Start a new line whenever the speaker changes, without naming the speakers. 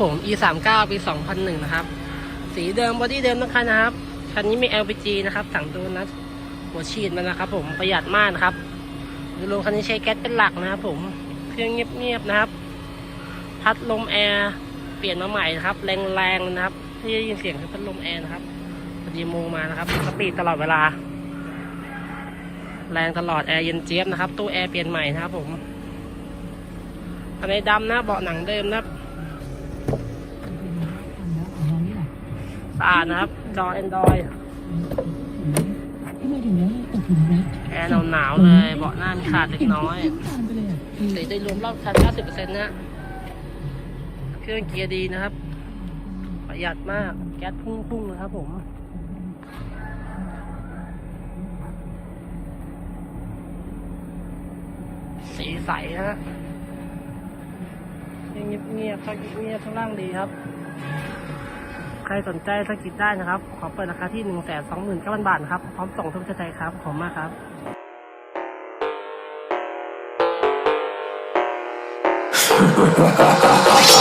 ผม e 3 9 ปี 2001 นะครับ สีเดิมบอดี้เดิมทั้งคันนะครับ คันนี้มี LPG นะครับถังโดนัทหัวฉีดมันนะครับผมประหยัดมากนะครับดูรงคันนี้ใช้แก๊สเป็นหลักนะครับผม เครื่องเงียบๆนะครับ พัดลมแอร์เปลี่ยนมาใหม่นะครับ แรงๆนะครับ ที่ได้ยินเสียงคือพัดลมแอร์นะครับพอดีโมมานะครับสปีดตลอดเวลา แรงตลอดแอร์เย็นเจี๊ยบนะครับ ตู้แอร์เปลี่ยนใหม่นะครับผมภายในดำนะเบาะหนังเดิมนะครับ สะอาดนะครับ จอ Android
ทำไมถึงได้ตกหลุมรัก
แอร์หนาวๆเลย เบาะหน้ามีขาดเล็กน้อย
เห็นตามไปเลยอะ
สีโดยรวมรอบคัน 90%นะฮะเครื่องเกียร์ดีนะครับ ประหยัดมาก แก๊สพุ่งๆนะครับผมสีใสนะฮะเงียบๆข้างเงียบๆข้างล่างดีครับ ใครสนใจสกิจได้นะครับ ขอเปิดราคาที่1 2 9 0 0 0บาทนะครับ พร้อมส่งทุกประเทศไทยครับขอบมากครับ
Ha ha ha ha ha!